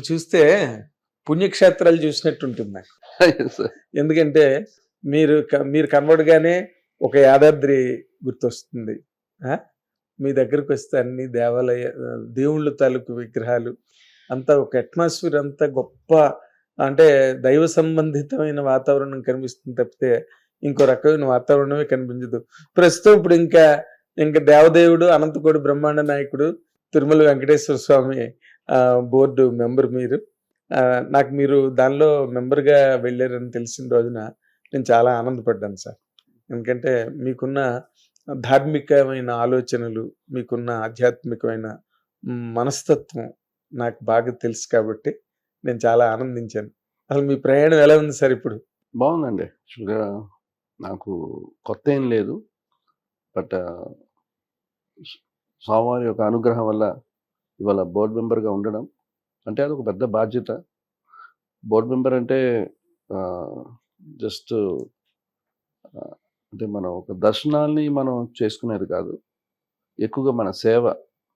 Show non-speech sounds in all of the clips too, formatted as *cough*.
చూస్తే పుణ్యక్షేత్రాలు చూసినట్టు ఉంటుంది నాకు ఎందుకంటే మీరు మీరు కనబడగానే ఒక యాదాద్రి గుర్తొస్తుంది. ఆ? మీ దగ్గరకు వస్తే అన్ని దేవాలయ దేవుళ్ళ తాలూకు విగ్రహాలు అంతా ఒక అట్మాస్ఫియర్ అంతా గొప్ప అంటే దైవ సంబంధితమైన వాతావరణం కనిపిస్తుంది తప్పితే ఇంకో రకమైన వాతావరణమే కనిపించదు. ప్రస్తుతం ఇప్పుడు ఇంకా ఇంకా దేవదేవుడు అనంతకోడి బ్రహ్మాండ నాయకుడు తిరుమల వెంకటేశ్వర స్వామి బోర్డు మెంబర్ మీరు. నాకు మీరు దానిలో మెంబర్గా వెళ్ళారని తెలిసిన రోజున నేను చాలా ఆనందపడ్డాను సార్. ఎందుకంటే మీకున్న ధార్మికమైన ఆలోచనలు మీకున్న ఆధ్యాత్మికమైన మనస్తత్వం నాకు బాగా తెలుసు కాబట్టి నేను చాలా ఆనందించాను. అసలు మీ ప్రయాణం ఎలా ఉంది సార్ ఇప్పుడు? బాగుందండి. యాక్చువల్గా నాకు కొత్త ఏం లేదు. బట్ స్వామివారి యొక్క అనుగ్రహం వల్ల ఇవాళ బోర్డు మెంబర్గా ఉండడం అంటే అది ఒక పెద్ద బాధ్యత. బోర్డు మెంబర్ అంటే జస్ట్ అంటే మనం ఒక దర్శనాల్ని మనం చేసుకునేది కాదు. ఎక్కువగా మన సేవ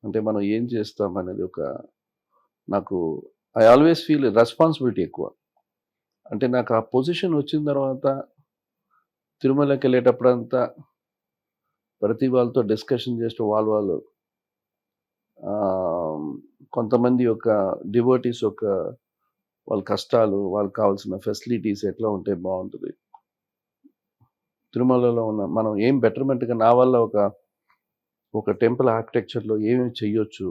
అంటే మనం ఏం చేస్తాం అనేది ఒక నాకు ఐ ఆల్వేస్ ఫీల్ రెస్పాన్సిబిలిటీ ఎక్కువ. అంటే నాకు ఆ పొజిషన్ వచ్చిన తర్వాత తిరుమలకి వెళ్ళేటప్పుడంతా ప్రతి వాళ్ళతో డిస్కషన్ చేస్తూ వాళ్ళు వాళ్ళు కొంతమంది యొక్క డివోటీస్ యొక్క వాళ్ళ కష్టాలు వాళ్ళకి కావాల్సిన ఫెసిలిటీస్ ఎట్లా ఉంటే బాగుంటుంది. తిరుమలలో ఉన్న మనం ఏం బెటర్మెంట్గా నా వల్ల ఒక ఒక టెంపుల్ ఆర్కిటెక్చర్లో ఏమేమి చెయ్యొచ్చు?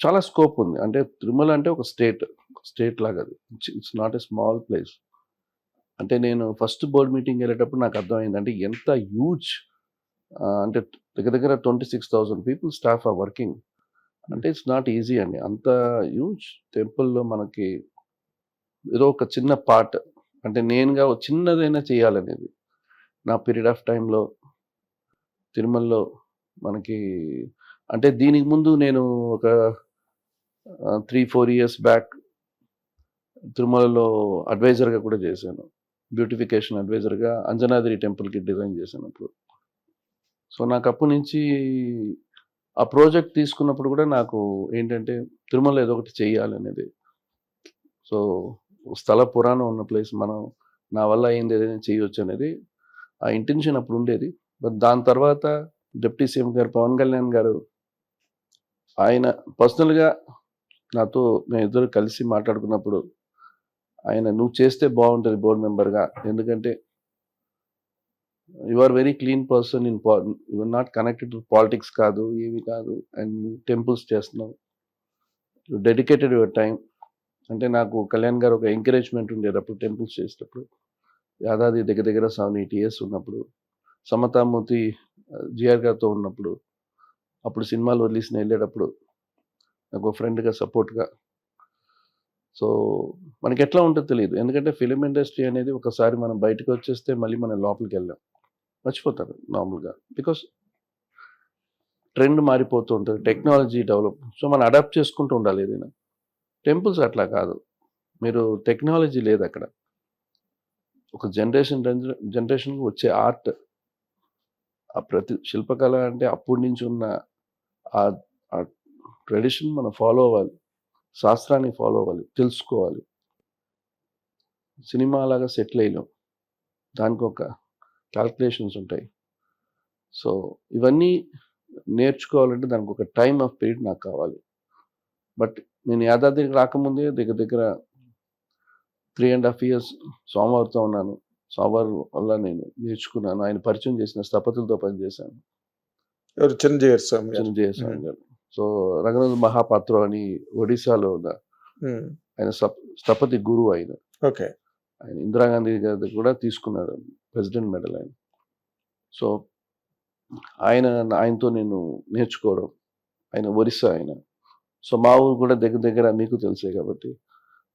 చాలా స్కోప్ ఉంది. అంటే తిరుమల అంటే ఒక స్టేట్ స్టేట్ లాగా అది. It's not a small place. అంటే నేను ఫస్ట్ బోర్డ్ మీటింగ్ వెళ్ళేటప్పుడు నాకు అర్థమైంది. అంటే ఎంత హ్యూజ్ అంటే దగ్గర దగ్గర twenty six thousand people staff are working అంటే ఇట్స్ నాట్ ఈజీ అండి. అంత హ్యూజ్ టెంపుల్లో మనకి ఏదో ఒక చిన్న పార్ట్ అంటే నేనుగా చిన్నదైనా చేయాలనేది. నా పీరియడ్ ఆఫ్ టైంలో తిరుమలలో మనకి అంటే దీనికి ముందు నేను ఒక త్రీ ఫోర్ ఇయర్స్ బ్యాక్ తిరుమలలో అడ్వైజర్గా కూడా చేశాను. బ్యూటిఫికేషన్ అడ్వైజర్గా అంజనాద్రి టెంపుల్కి డిజైన్ చేశాను అప్పుడు. సో నాకు అప్పటి నుంచి ఆ ప్రాజెక్ట్ తీసుకున్నప్పుడు కూడా నాకు ఏంటంటే తిరుమల ఏదో ఒకటి చెయ్యాలనేది సో స్థల పురాణం ఉన్న ప్లేస్ మనం నా వల్ల అయింది ఏదైనా చేయొచ్చు అనేది ఆ ఇంటెన్షన్ అప్పుడు ఉండేది. బట్ దాని తర్వాత డిప్యూటీ సీఎం గారు పవన్ కళ్యాణ్ గారు ఆయన పర్సనల్గా నాతో మేము ఇద్దరు కలిసి మాట్లాడుకున్నప్పుడు ఆయన నువ్వు చేస్తే బాగుంటుంది బోర్డు మెంబర్గా. ఎందుకంటే you are very clean person in you are not connected to politics కాదు ఏమి కాదు అండ్ టెంపుల్స్ చేస్తున్నావు. డెడికేటెడ్ యువర్ టైం అంటే నాకు కళ్యాణ్ గారు ఒక ఎంకరేజ్మెంట్ ఉండేది అప్పుడు టెంపుల్స్ చేసేటప్పుడు. యాదాది దగ్గర దగ్గర సెవెన్ ఎయిట్ ఇయర్స్ ఉన్నప్పుడు. సమతామూర్తి జిఆర్ గారితో ఉన్నప్పుడు. అప్పుడు సినిమాలు వదిలేసిన వెళ్ళేటప్పుడు. నాకు ఫ్రెండ్గా సపోర్ట్గా సో మనకి ఎట్లా ఉంటుందో తెలియదు ఎందుకంటే ఫిలిం ఇండస్ట్రీ అనేది ఒకసారి మనం బయటకు వచ్చేస్తే మళ్ళీ మనం లోపలికి వెళ్ళాం మర్చిపోతారు నార్మల్గా. బికాస్ ట్రెండ్ మారిపోతూ ఉంటుంది టెక్నాలజీ డెవలప్. సో మనం అడాప్ట్ చేసుకుంటూ ఉండాలి ఏదైనా. టెంపుల్స్ అట్లా కాదు. మీరు టెక్నాలజీ లేదు అక్కడ. ఒక జనరేషన్ జనరేషన్కి వచ్చే ఆర్ట్ ఆ ప్రతి శిల్పకళ అంటే అప్పటి నుంచి ఉన్న ఆ ట్రెడిషన్ మనం ఫాలో అవ్వాలి. శాస్త్రాన్ని ఫాలో అవ్వాలి తెలుసుకోవాలి. సినిమాలాగా సెటిల్ అయ్యాం దానికి ఒక క్యాల్కులేషన్స్ ఉంటాయి. సో ఇవన్నీ నేర్చుకోవాలంటే దానికి ఒక టైం ఆఫ్ పీరియడ్ నాకు కావాలి. బట్ నేను యాదాద్రికి రాకముందే దగ్గర దగ్గర త్రీ అండ్ హాఫ్ ఇయర్స్ సోమవారితో ఉన్నాను. సోమవారం వల్ల నేను నేర్చుకున్నాను. ఆయన పరిచయం చేసిన స్థపతులతో పనిచేశాను. ఎవరు? చిరంజీవి స్వామి. చిరంజీవి స్వామి గారు సో రంగనాథ్ మహాపాత్ర అని ఒడిశాలో ఉన్న ఆయన స్థప- స్థపతి గురువు ఆయన. ఓకే. ఆయన ఇందిరాగాంధీ గారి కూడా తీసుకున్నాడు. ప్రెసిడెంట్ మెడల్ ఆయన సో ఆయన ఆయనతో నేను నేర్చుకోవడం ఆయన ఒరిస్సా ఆయన. సో మా ఊరు కూడా దగ్గర దగ్గర మీకు తెలిసే కాబట్టి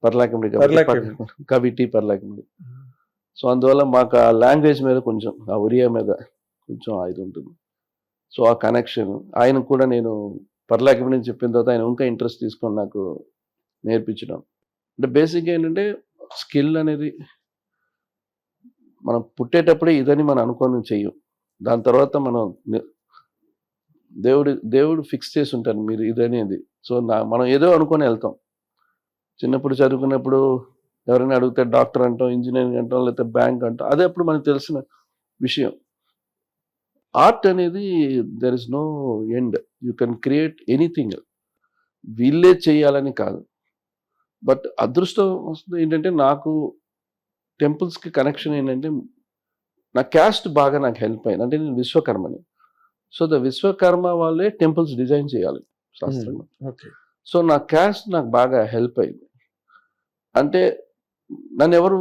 పర్లాకిమిడి కాబట్టి పర్లాకిమిడి. పర్- *laughs* కవిటి పర్లాకిమిడి సో అందువల్ల మాకు ఆ లాంగ్వేజ్ మీద కొంచెం ఆ ఒరియా మీద కొంచెం ఇది ఉంటుంది. సో ఆ కనెక్షన్ ఆయన కూడా నేను పర్లాకిమిడి అని చెప్పిన తర్వాత ఆయన ఇంకా ఇంట్రెస్ట్ తీసుకొని నాకు నేర్పించడం. అంటే బేసిక్గా ఏంటంటే స్కిల్ అనేది మనం పుట్టేటప్పుడే ఇదని మనం అనుకోని చెయ్యం. దాని తర్వాత మనం దేవుడు దేవుడు ఫిక్స్ చేసి ఉంటారు మీరు ఇదనేది సో నా మనం ఏదో అనుకొని వెళ్తాం. చిన్నప్పుడు చదువుకున్నప్పుడు ఎవరైనా అడిగితే డాక్టర్ అంటాం ఇంజనీరింగ్ అంటాం లేకపోతే బ్యాంక్ అంటాం అదే అప్పుడు మనకు తెలిసిన విషయం. ఆర్ట్ అనేది there is no end you can create anything వీళ్ళే చేయాలని కాదు. బట్ అదృష్టం వస్తుంది ఏంటంటే నాకు టెంపుల్స్కి కనెక్షన్ ఏంటంటే నా క్యాస్ట్ బాగా నాకు హెల్ప్ అయింది. అంటే నేను విశ్వకర్మని. సో ద విశ్వకర్మ వాళ్ళే టెంపుల్స్ డిజైన్ చేయాలి శాస్త్రంగా ఓకే. సో నా క్యాస్ట్ నాకు బాగా హెల్ప్ అయింది. అంటే నన్ను ఎవరు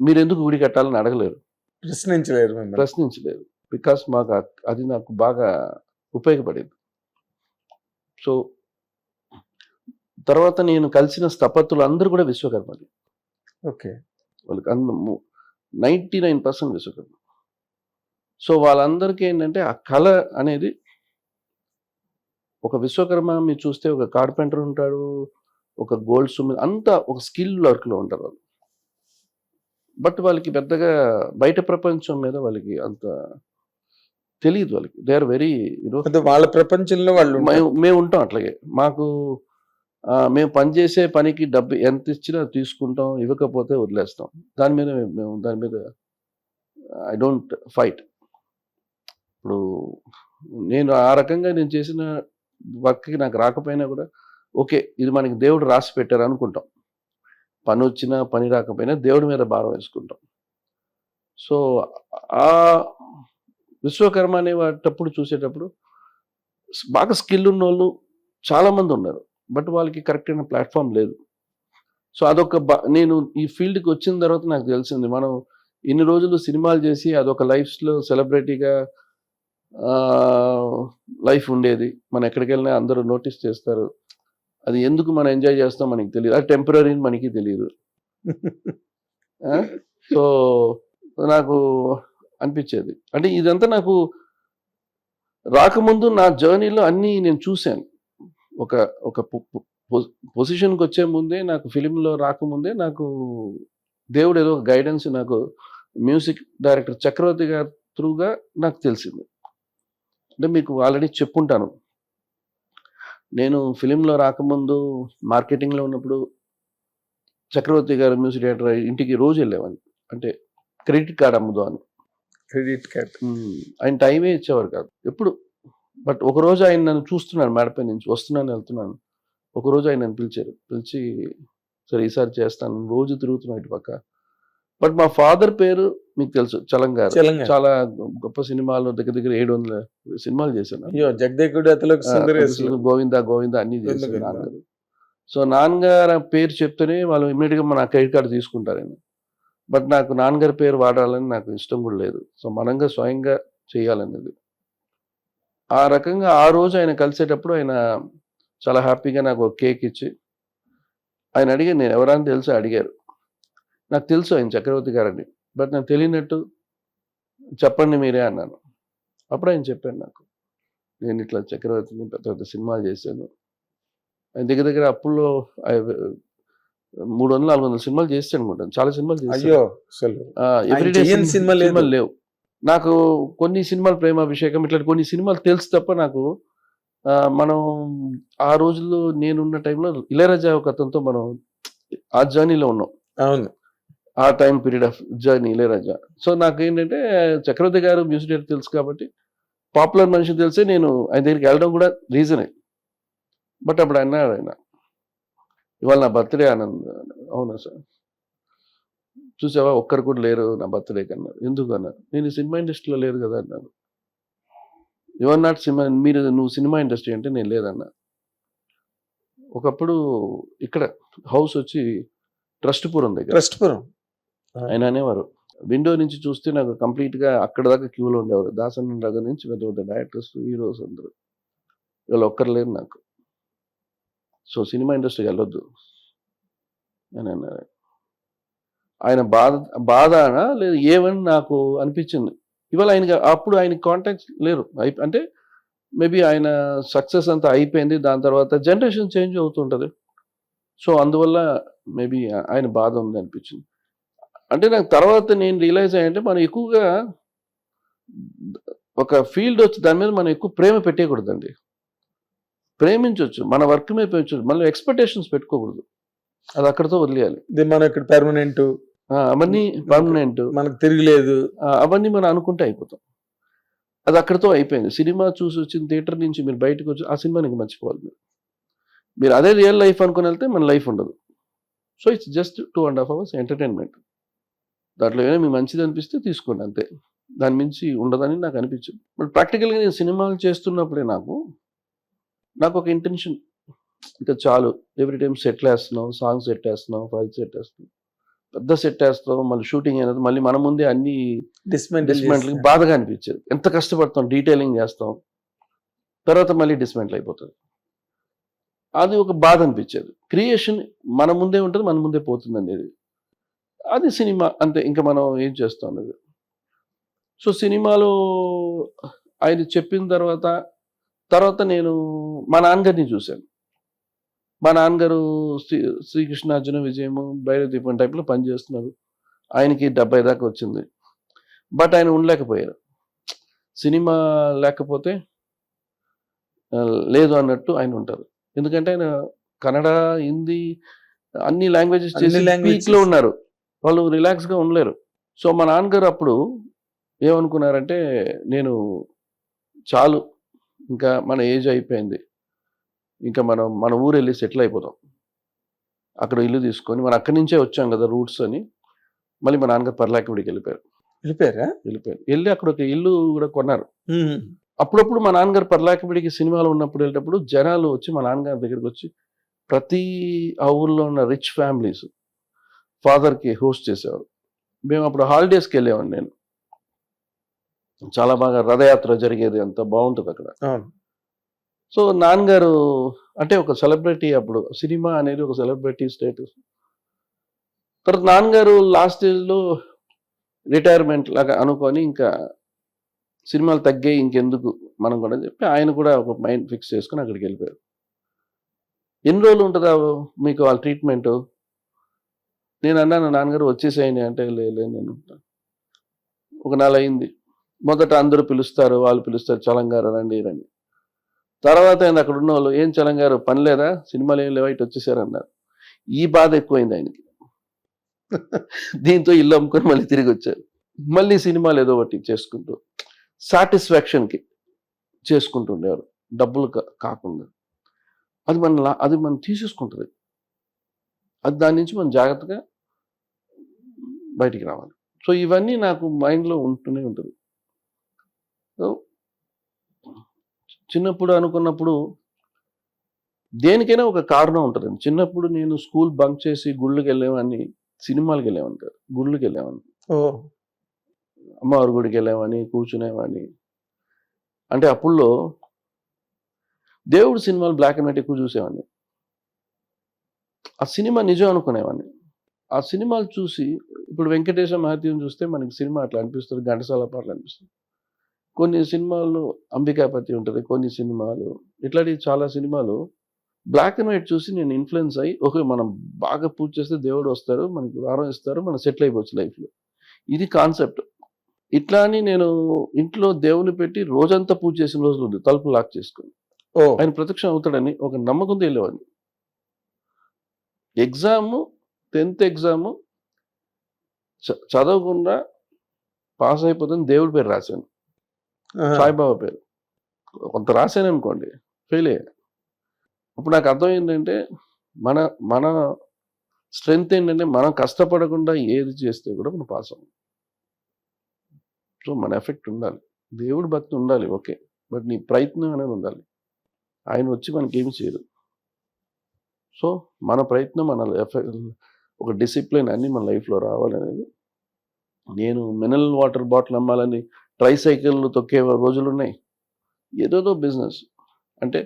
మీరు ఎందుకు గుడి కట్టాలని అడగలేరు. ప్రశ్నించలేరు మిమ్మల్ని. ప్రశ్నించలేదు బికాస్ మాకు అది నాకు బాగా ఉపయోగపడేది. సో తర్వాత నేను కలిసిన స్థపతులు అందరూ కూడా విశ్వకర్మలు. ఓకే. వాళ్ళకి అంద ninety nine percent Vishwakarma so వాళ్ళందరికీ ఏంటంటే ఆ కళ అనేది ఒక విశ్వకర్మ మీరు చూస్తే ఒక కార్పెంటర్ ఉంటాడు ఒక గోల్డ్ స్మిత్ అంతా ఒక స్కిల్ వర్క్లో ఉంటారు వాళ్ళు. బట్ వాళ్ళకి పెద్దగా బయట ప్రపంచం మీద వాళ్ళకి అంత తెలియదు వాళ్ళకి. దే ఆర్ వెరీ యూనో అంటే వాళ్ళ ప్రపంచంలో వాళ్ళు. మేము ఉంటాం అట్లాగే. మాకు మేము పనిచేసే పనికి డబ్బు ఎంత ఇచ్చినా తీసుకుంటాం ఇవ్వకపోతే వదిలేస్తాం. దాని మీద మేము- దాని మీద ఐ డోంట్ ఫైట్ ఇప్పుడు నేను ఆ రకంగా నేను చేసిన వర్క్కి నాకు రాకపోయినా కూడా ఓకే ఇది మనకి దేవుడు రాసి పెట్టారు అనుకుంటాం. పని వచ్చినా పని రాకపోయినా దేవుడి మీద భారం వేసుకుంటాం. సో ఆ విశ్వకర్మ అనేటప్పుడు చూసేటప్పుడు బాగా స్కిల్ ఉన్న వాళ్ళు చాలామంది ఉన్నారు. బట్ వాళ్ళకి కరెక్ట్ అయిన ప్లాట్ఫామ్ లేదు. సో అదొక నేను ఈ ఫీల్డ్కి వచ్చిన తర్వాత నాకు తెలిసింది. మనం ఇన్ని రోజులు సినిమాలు చేసి అదొక లైఫ్లో సెలబ్రిటీగా లైఫ్ ఉండేది. మనం ఎక్కడికి వెళ్ళినా అందరూ నోటీస్ చేస్తారు. అది ఎందుకు మనం ఎంజాయ్ చేస్తాం మనకి తెలియదు. అది టెంపరీ మనకి తెలియదు. సో నాకు అనిపించేది. అంటే ఇదంతా నాకు రాకముందు నా జర్నీలో అన్నీ నేను చూశాను. ఒక ఒక పొజిషన్కి వచ్చే ముందే నాకు ఫిలింలో రాకముందే నాకు దేవుడు ఏదో గైడెన్స్ నాకు మ్యూజిక్ డైరెక్టర్ చక్రవర్తి గారి త్రూగా నాకు తెలిసింది. అంటే మీకు ఆల్రెడీ చెప్పుంటాను. నేను ఫిలింలో రాకముందు మార్కెటింగ్లో ఉన్నప్పుడు చక్రవర్తి గారు మ్యూజిక్ డైరెక్టర్ ఇంటికి రోజు వెళ్ళేవాడిని. అంటే క్రెడిట్ కార్డ్ అమ్ముదామని. Credit card. ఆయన టైమే ఇచ్చేవారు కాదు. ఎప్పుడు? బట్ ఒక రోజు ఆయన నన్ను చూస్తున్నాను మేడపై నుంచి వస్తున్నాను వెళ్తున్నాను. ఒక రోజు ఆయన నన్ను పిలిచారు. పిలిచి సరే ఈసారి చేస్తాను. రోజు తిరుగుతున్నాను ఇటు పక్క. బట్ మా ఫాదర్ పేరు మీకు తెలుసు చలంగారు. చాలా గొప్ప సినిమాలు దగ్గర దగ్గర ఏడు వందల సినిమాలు చేశాను అయ్యో జగదేకుడు గోవింద గోవింద అన్ని. నాన్నగారు. సో నాన్నగారు పేరు చెప్తేనే వాళ్ళు ఇమ్మీడియట్గా మన క్రెడిట్ కార్డు తీసుకుంటారని బట్ నాకు నాన్నగారి పేరు వాడాలని నాకు ఇష్టం కూడా లేదు. సో మనంగా స్వయంగా చేయాలనేది ఆ రకంగా ఆ రోజు ఆయన కలిసేటప్పుడు ఆయన చాలా హ్యాపీగా నాకు ఒక కేక్ ఇచ్చి ఆయన అడిగారు నేను ఎవరని తెలుసు అడిగారు. నాకు తెలుసు ఆయన చక్రవర్తి గారని బట్ నాకు తెలియనట్టు చెప్పండి మీరే అన్నాను. అప్పుడు ఆయన చెప్పాను నాకు నేను ఇట్లా చక్రవర్తిని పెద్ద పెద్ద సినిమాలు చేశాను. ఆయన దగ్గర దగ్గర అప్పుల్లో మూడు వందలు నాలుగు వందల సినిమాలు చేస్తాను అనుకుంటాను. చాలా సినిమాలు అసలు ఎవ్రీడే. సినిమాలు లేవు. నాకు కొన్ని సినిమాలు ప్రేమాభిషేకం ఇట్లా కొన్ని సినిమాలు తెలుసు తప్ప నాకు మనం ఆ రోజుల్లో నేనున్న టైంలో ఇళయరాజా ఒక అతనితో మనం ఆ జర్నీలో ఉన్నాం. అవును. ఆ time period of journey Ilaiyaraaja. So నాకు ఏంటంటే చక్రవర్తి గారు మ్యూజిక్ డైరెక్టర్ తెలుసు కాబట్టి పాపులర్ మనిషి తెలిసే నేను ఆయన దగ్గరికి వెళ్ళడం కూడా రీజనే. బట్ అప్పుడు అన్నాడు ఆయన ఇవాళ నా బర్త్డే ఆనంద్ అవునా సార్? చూసావా? ఒక్కరు కూడా లేరు నా బర్త్డే కన్నా. ఎందుకు అన్నారు? నేను సినిమా ఇండస్ట్రీలో లేరు కదా అన్నాను యువర్ నాట్ సినిమా మీరు నువ్వు సినిమా ఇండస్ట్రీ అంటే నేను లేదన్నా. ఒకప్పుడు ఇక్కడ హౌస్ వచ్చి ట్రస్ట్పురం దగ్గర ట్రస్ట్పురం. ఆయన అనేవారు. విండో నుంచి చూస్తే నాకు కంప్లీట్గా అక్కడ దాకా క్యూలో ఉండేవారు. దాసన్ దగ్గర నుంచి పెద్ద పెద్ద డైరెక్టర్స్ హీరోస్ అందరూ. వీళ్ళు ఒక్కరు లేరు నాకు. సో సినిమా ఇండస్ట్రీకి వెళ్ళొద్దు. అని అన్నారు ఆయన బాధ బాధ లేదు ఏమని నాకు అనిపించింది. ఇవాళ ఆయనకి అప్పుడు ఆయన కాంటాక్ట్స్ లేరు. అయి- అంటే మేబీ ఆయన సక్సెస్ అంతా అయిపోయింది. దాని తర్వాత జనరేషన్ చేంజ్ అవుతుంటుంది. సో అందువల్ల మేబీ ఆయన బాధ ఉంది అనిపించింది. అంటే నాకు తర్వాత నేను రియలైజ్ అయ్యంటే మనం ఎక్కువగా ఒక ఫీల్డ్ వచ్చి దాని మీద మనం ఎక్కువ ప్రేమ పెట్టేయకూడదండి. ప్రేమించవచ్చు మన వర్క్ మీద పెంచవచ్చు మళ్ళీ ఎక్స్పెక్టేషన్స్ పెట్టుకోకూడదు. అది అక్కడితో వదిలేయాలి. ఇది మనం ఇక్కడ పెర్మనెంట్ అవన్నీ పర్మనెంట్ మనకు తిరగలేదు. అవన్నీ మనం అనుకుంటే అయిపోతాం. అది అక్కడితో అయిపోయింది. సినిమా చూసి వచ్చిన థియేటర్ నుంచి మీరు బయటకు వచ్చి ఆ సినిమా నీకు మర్చిపోవాలి మీరు. మీరు అదే రియల్ లైఫ్ అనుకుని వెళ్తే మన లైఫ్ ఉండదు. So it's just two and half hours entertainment దాంట్లో ఏమైనా మీకు మంచిది అనిపిస్తే తీసుకోండి అంతే. దాని మించి ఉండదని నాకు అనిపించింది. బట్ ప్రాక్టికల్గా నేను సినిమాలు చేస్తున్నప్పుడే నాకు నాకు ఒక ఇంటెన్షన్ ఇంకా చాలు. ఎవ్రీ టైం సెట్లు వేస్తున్నాం సాంగ్ సెట్ వేస్తున్నాం ఫైల్ సెట్ వేస్తున్నాం. పెద్ద సెట్ వేస్తాం మళ్ళీ షూటింగ్ అయినది మళ్ళీ మన ముందే అన్ని డిస్మెంటల్ డిస్మెంటల్ బాధగా అనిపించేది. ఎంత కష్టపడతాం డీటెయిలింగ్ చేస్తాం తర్వాత మళ్ళీ డిస్మెంటల్ అయిపోతుంది. అది ఒక బాధ అనిపించేది. క్రియేషన్ మన ముందే ఉంటుంది మన ముందే పోతుంది అనేది. అది సినిమా అంతే ఇంకా మనం ఏం చేస్తాం అనేది. సో సినిమాలో ఆయన చెప్పిన తర్వాత తర్వాత నేను మా నాన్నగారిని చూశాను. మా నాన్నగారు శ్రీ శ్రీకృష్ణార్జున విజయము భైరవదీపం టైప్లో పనిచేస్తున్నారు. ఆయనకి డెబ్బై దాకా వచ్చింది. బట్ ఆయన ఉండలేకపోయారు. సినిమా లేకపోతే లేదు అన్నట్టు ఆయన ఉంటారు. ఎందుకంటే ఆయన కన్నడ హిందీ అన్ని లాంగ్వేజెస్ చేసి languages. peak లో ఉన్నారు. వాళ్ళు రిలాక్స్గా ఉండలేరు. సో మా నాన్నగారు అప్పుడు ఏమనుకున్నారంటే నేను చాలు. ఇంకా మన ఏజ్ అయిపోయింది. ఇంకా మనం మన ఊరు వెళ్ళి సెటిల్ అయిపోతాం. అక్కడ ఇల్లు తీసుకొని మనం అక్కడి నుంచే వచ్చాం కదా రూట్స్ అని. మళ్ళీ మా నాన్నగారు పర్లాకివిడికి వెళ్ళిపోయారు. వెళ్ళిపోయారా? వెళ్ళిపోయారు. వెళ్ళి అక్కడ ఒక ఇల్లు కూడా కొన్నారు. అప్పుడప్పుడు మా నాన్నగారు పర్లాకిబిడికి సినిమాలు ఉన్నప్పుడు వెళ్ళేటప్పుడు జనాలు వచ్చి మా నాన్నగారి దగ్గరికి వచ్చి ప్రతి ఆ ఊర్లో ఉన్న రిచ్ ఫ్యామిలీస్ ఫాదర్కి హోస్ట్ చేసేవారు. మేము అప్పుడు హాలిడేస్కి వెళ్ళేవాడిని నేను. చాలా బాగా రథయాత్ర జరిగేది అంత బాగుంటుంది అక్కడ. సో నాన్నగారు అంటే ఒక సెలబ్రిటీ అప్పుడు సినిమా అనేది ఒక సెలబ్రిటీ స్టేటస్. తర్వాత నాన్నగారు లాస్ట్ ఏజ్లో రిటైర్మెంట్ లాగా అనుకొని ఇంకా సినిమాలు తగ్గాయి ఇంకెందుకు మనం కూడా చెప్పి ఆయన కూడా ఒక మైండ్ ఫిక్స్ చేసుకుని అక్కడికి వెళ్ళిపోయారు. ఎన్ని రోజులు ఉంటుందా మీకు వాళ్ళ ట్రీట్మెంటు? నేను అన్నాను నాన్నగారు వచ్చేసేయండి అంటే లేదు నేను ఒక నెల అయింది మొదట అందరూ పిలుస్తారు వాళ్ళు పిలుస్తారు చలంగారు రండి రండి. తర్వాత ఆయన అక్కడ ఉన్న వాళ్ళు ఏం చలంగారు పని లేదా? సినిమాలు ఏం లేవా? ఇటు వచ్చేసారన్నారు ఈ బాధ ఎక్కువైంది ఆయనకి. *laughs* దీంతో ఇల్లు అమ్ముకొని మళ్ళీ తిరిగి వచ్చారు. మళ్ళీ సినిమాలు ఏదో ఒకటి చేసుకుంటూ సాటిస్ఫాక్షన్కి చేసుకుంటుండేవారు డబ్బులు కాకుండా. అది మన లా- అది మనం తీసేసుకుంటుంది. అది దాని నుంచి మనం జాగ్రత్తగా బయటికి రావాలి. సో ఇవన్నీ నాకు మైండ్లో ఉంటూనే ఉంటుంది. సో చిన్నప్పుడు అనుకున్నప్పుడు దేనికైనా ఒక కారణం ఉంటుంది. చిన్నప్పుడు నేను స్కూల్ బంక్ చేసి గుళ్ళకి వెళ్ళేవాడిని సినిమాలకు వెళ్ళేవాడిని కాదు గుళ్ళకి వెళ్ళేవాడిని. అమ్మవారి గుడికి వెళ్ళేవాడిని కూర్చునేవాడిని. అంటే అప్పుల్లో దేవుడు సినిమాలు బ్లాక్ అండ్ వైట్ ఎక్కువ చూసేవాడిని. ఆ సినిమా నిజం అనుకునేవాడిని. ఆ సినిమాలు చూసి ఇప్పుడు వెంకటేశ్వర మహత్యం చూస్తే మనకి సినిమా అట్లా అనిపిస్తుంది ఘంటసాల పాటలు అనిపిస్తుంది. కొన్ని సినిమాలు అంబికాపతి ఉంటుంది కొన్ని సినిమాలు. ఇట్లాంటి చాలా సినిమాలు బ్లాక్ అండ్ వైట్ చూసి నేను ఇన్ఫ్లుయెన్స్ అయ్యి ఓకే మనం బాగా పూజ చేస్తే దేవుడు వస్తారు మనకి వారం ఇస్తారు మనం సెటిల్ అయిపోవచ్చు లైఫ్లో ఇది కాన్సెప్ట్ ఇట్లా అని నేను ఇంట్లో దేవుని పెట్టి రోజంతా పూజ చేసిన రోజులు ఉంది తలుపు లాక్ చేసుకుని. ఓ. ఆయన ప్రత్యక్షం అవుతాడని ఒక నమ్మకంతో వెళ్ళేవాడిని. ఎగ్జాము టెన్త్ ఎగ్జాము చదవకుండా పాస్ అయిపోతుంది దేవుడి పేరు రాశాను. సాయిబాబా పేరు. కొంత రాశాను అనుకోండి ఫెయిల్ అయ్యా. అప్పుడు నాకు అర్థం ఏంటంటే మన మన స్ట్రెంగ్త్ ఏంటంటే మనం కష్టపడకుండా ఏది చేస్తే కూడా మనం పాస్ అవ్వం. సో మన ఎఫెక్ట్ ఉండాలి. దేవుడి భక్తి ఉండాలి ఓకే. బట్ నీ ప్రయత్నం అనేది ఉండాలి. ఆయన వచ్చి మనకి ఏమి చేయరు సో మన ప్రయత్నం మన ఎఫెక్ట్ ఒక డిసిప్లిన్ అన్ని మన లైఫ్లో రావాలనేది నేను మినరల్ వాటర్ బాటిల్ అమ్మాలని ట్రై సైకిళ్ళు తొక్కే రోజులు ఉన్నాయి. ఏదోదో బిజినెస్ అంటే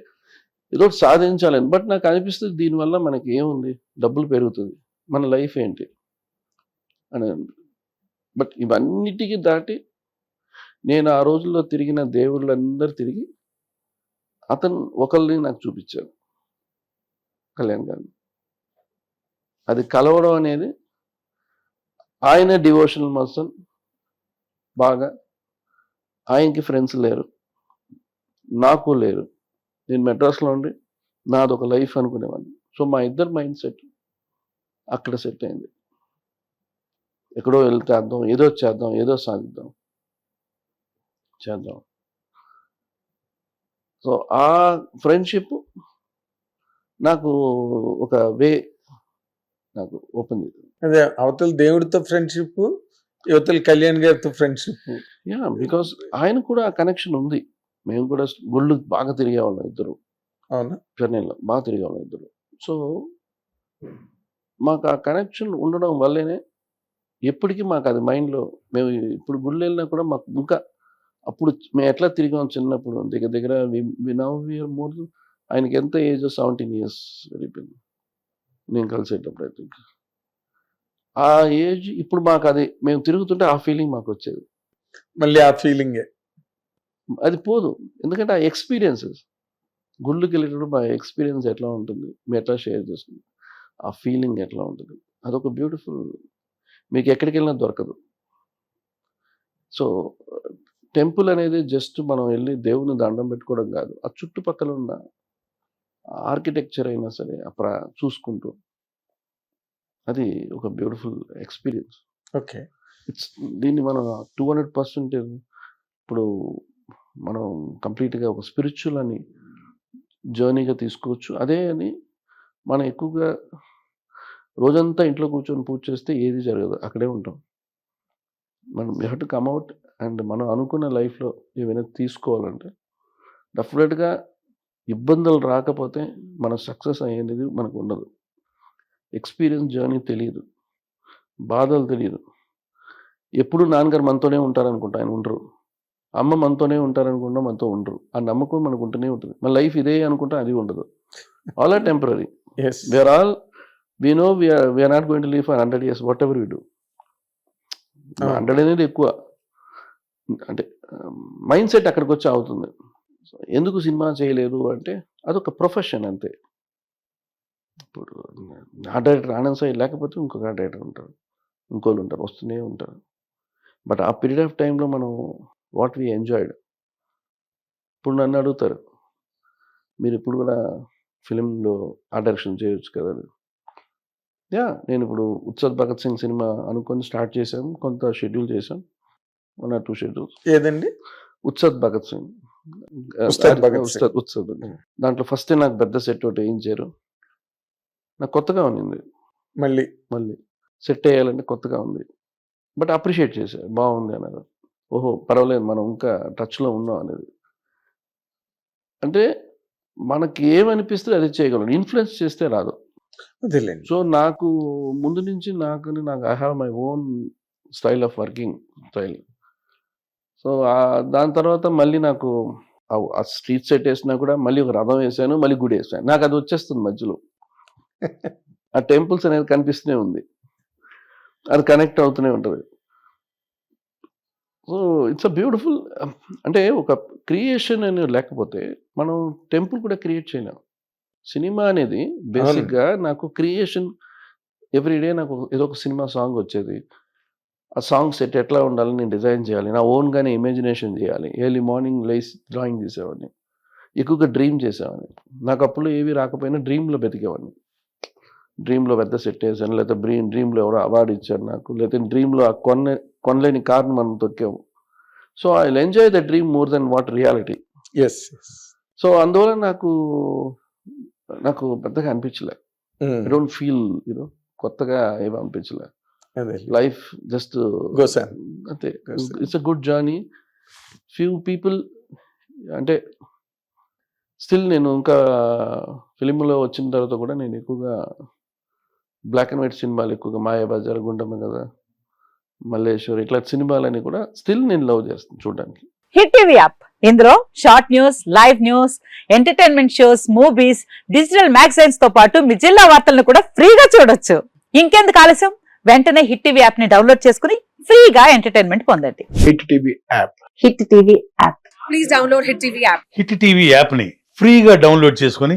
ఏదో ఒకటి సాధించాలని బట్ నాకు అనిపిస్తుంది దీనివల్ల మనకి ఏముంది? డబ్బులు పెరుగుతుంది. మన లైఫ్ ఏంటి? అని బట్ ఇవన్నిటికీ దాటి నేను ఆ రోజుల్లో తిరిగిన దేవుళ్ళందరూ తిరిగి అతను ఒకరిని నాకు చూపించాడు కళ్యాణ్ గారిని అది కలవడం అనేది ఆయన డివోషనల్ పర్సన్ బాగా ఆయనకి ఫ్రెండ్స్ లేరు. నాకు లేరు. నేను మెడ్రాస్లో ఉండి నాది ఒక లైఫ్ అనుకునేవాడిని. సో మా ఇద్దరు మైండ్ సెట్ అక్కడ సెట్ అయింది. ఎక్కడో వెళ్తేద్దాం ఏదో చేద్దాం ఏదో సాధిద్దాం. చేద్దాం. సో ఆ ఫ్రెండ్షిప్ నాకు ఒక వే నాకు ఓపెన్ చేసింది. అదే అవతల దేవుడితో ఫ్రెండ్షిప్ యువతల కళ్యాణ్ గారితో ఫ్రెండ్షిప్ యా బికాస్ ఆయన కూడా ఆ కనెక్షన్ ఉంది. మేము కూడా గుళ్ళు బాగా తిరిగేవాళ్ళం ఇద్దరు. అవునా? చెన్నైలో బాగా తిరిగేవాళ్ళం ఇద్దరు. సో మాకు ఆ కనెక్షన్ ఉండడం వల్లనే ఎప్పటికీ మాకు అది మైండ్లో మేము ఇప్పుడు గుళ్ళు వెళ్ళినా కూడా మాకు ఇంకా అప్పుడు మేము ఎట్లా తిరిగాం చిన్నప్పుడు దగ్గర దగ్గర నవ్ ఇయర్ మోర్ ఆయనకి ఎంత ఏజ్ సెవెంటీన్ ఇయర్స్ వెళ్ళిపోయింది నేను కలిసేటప్పుడు థింక్ ఆ ఏజ్ ఇప్పుడు మాకు అది మేము తిరుగుతుంటే ఆ ఫీలింగ్ మాకు వచ్చేది. మళ్ళీ ఆ ఫీలింగే అది పోదు. ఎందుకంటే ఆ ఎక్స్పీరియన్సెస్ గుళ్ళకి వెళ్ళేటప్పుడు మా ఎక్స్పీరియన్స్ ఎట్లా ఉంటుంది? మేము ఎట్లా షేర్ చేసుకుంటాం? ఆ ఫీలింగ్ ఎట్లా ఉంటుంది? అదొక బ్యూటిఫుల్ మీకు ఎక్కడికి వెళ్ళినా దొరకదు. సో టెంపుల్ అనేది జస్ట్ మనం వెళ్ళి దేవుని దండం పెట్టుకోవడం కాదు. ఆ చుట్టుపక్కల ఉన్న ఆర్కిటెక్చర్ అయినా సరే చూసుకుంటూ అది ఒక బ్యూటిఫుల్ ఎక్స్పీరియన్స్ ఓకే. ఇట్స్ దీన్ని మనం టూ హండ్రెడ్ పర్సెంట్ ఇప్పుడు మనం కంప్లీట్గా ఒక స్పిరిచువల్ అని జర్నీగా తీసుకోవచ్చు. అదే అని మనం ఎక్కువగా రోజంతా ఇంట్లో కూర్చొని పూజ చేస్తే ఏది జరగదు అక్కడే ఉంటాం. మనం యూ టు కమ్అవుట్ అండ్ మనం అనుకున్న లైఫ్లో ఏమైనా తీసుకోవాలంటే డెఫినెట్గా ఇబ్బందులు రాకపోతే మన సక్సెస్ అయ్యేది మనకు ఉండదు. ఎక్స్పీరియన్స్ జర్నీ తెలియదు బాధలు తెలియదు ఎప్పుడు నాన్నగారు మనతోనే ఉంటారనుకుంటా ఆయన ఉండరు. అమ్మ మనతోనే ఉంటారనుకుంటా మనతో ఉండరు. ఆ నమ్మకం మనకు ఉంటూనే ఉంటుంది. మన లైఫ్ ఇదే అనుకుంటా అది ఉండదు. All are temporary where all we know we're we're not going to live for hundred years whatever we do. Hundred అనేది ఎక్కువ. అంటే మైండ్ సెట్ అక్కడికి వచ్చి అవుతుంది ఎందుకు సినిమా చేయలేదు అంటే అదొక ప్రొఫెషన్ అంతే. ఇప్పుడు ఆ డైరెక్టర్ ఆనంద్ సాయి లేకపోతే ఇంకొక డైరెక్టర్ ఉంటారు. ఇంకోళ్ళు ఉంటారు. వస్తూనే ఉంటారు. బట్ ఆ పీరియడ్ ఆఫ్ టైంలో మనం వాట్ వీ ఎంజాయిడ్. ఇప్పుడు నన్ను అడుగుతారు. మీరు ఇప్పుడు కూడా ఫిలింలో ఆ డైరెక్షన్ చేయొచ్చు కదా యా నేను ఇప్పుడు ఉత్సద్ భగత్ సింగ్ సినిమా అనుకొని స్టార్ట్ చేశాం. కొంత షెడ్యూల్ చేశాం. One or two schedules. ఏదండి? ఉత్సద్ భగత్ సింగ్. భగత్ ఉత్సద్ దాంట్లో ఫస్ట్ నాకు పెద్ద సెట్ ఒకటి వేయించారు నాకు కొత్తగా ఉన్నింది. మళ్ళీ? మళ్ళీ. సెట్ వేయాలంటే కొత్తగా ఉంది. బట్ అప్రిషియేట్ చేశారు బాగుంది అన్నారు. ఓహో పర్వాలేదు మనం ఇంకా టచ్లో ఉన్నాం అనేది. అంటే మనకి ఏమనిపిస్తే అది చేయగలం ఇన్ఫ్లుయెన్స్ చేస్తే రాదు. సో నాకు ముందు నుంచి నాకు నాకు I have my own style of working style so దాని తర్వాత మళ్ళీ నాకు ఆ స్ట్రీట్ సెట్ వేసినా కూడా మళ్ళీ ఒక రథం వేసాను మళ్ళీ గుడి వేసాను. నాకు అది వచ్చేస్తుంది మధ్యలో. ఆ టెంపుల్స్ అనేది కనిపిస్తూనే ఉంది. అది కనెక్ట్ అవుతూనే ఉంటుంది. సో ఇట్స్ అ బ్యూటిఫుల్ అంటే ఒక క్రియేషన్ అనేది లేకపోతే మనం టెంపుల్ కూడా క్రియేట్ చేయలేం. సినిమా అనేది బేసిక్గా నాకు క్రియేషన్ ఎవ్రీడే నాకు ఏదో ఒక సినిమా సాంగ్ వచ్చేది. ఆ సాంగ్ సెట్ ఎట్లా ఉండాలని నేను డిజైన్ చేయాలి నా ఓన్గానే ఇమాజినేషన్ చేయాలి. ఎర్లీ మార్నింగ్ లేస్ డ్రాయింగ్ చేసేవాడిని ఎక్కువగా డ్రీమ్ చేసేవాడిని. నాకు అప్పుడు ఏవి రాకపోయినా డ్రీమ్లో బతికేవాడిని. డ్రీమ్లో పెద్ద సెట్ వేసాను లేకపోతే డ్రీమ్ డ్రీమ్లో ఎవరో అవార్డు ఇచ్చారు నాకు లేకపోతే డ్రీమ్లో ఆ కొన్న కొనలేని కార్ని మనం తొక్కాము. So I enjoy the dream more then what reality. Yes so అందువల్ల నాకు నాకు పెద్దగా అనిపించలే. I don't feel you know కొత్తగా ఏమి అనిపించలే. లైఫ్ జస్ట్ అంతే. It's a good journey few people అంటే స్టిల్ నేను ఇంకా ఫిలింలో వచ్చిన తర్వాత కూడా నేను ఎక్కువగా బ్లాక్ అండ్ వైట్ సినిమాలు ఎక్కువగా మాయాబజార్ గుండమ్మ కదా మల్లేశ్వర్ ఇట్లా సినిమాలని కూడా స్టిల్ నేను లవ్ చేస్తాను చూడడానికి. Hit TV app. ఇందులో short news live news entertainment shows movies digital మ్యాగజైన్స్తో పాటు మీ జిల్లా వార్తలను కూడా ఫ్రీగా చూడొచ్చు. ఇంకెందుకు ఆలస్యం? వెంటనే హిట్ టీవీ యాప్ని డౌన్లోడ్ చేసుకుని ఫ్రీగా ఎంటర్టైన్మెంట్ పొందండి. Hit TV app. Hit TV app. Please download Hit TV app. Hit TV యాప్ని ఫ్రీగా డౌన్లోడ్ చేసుకొని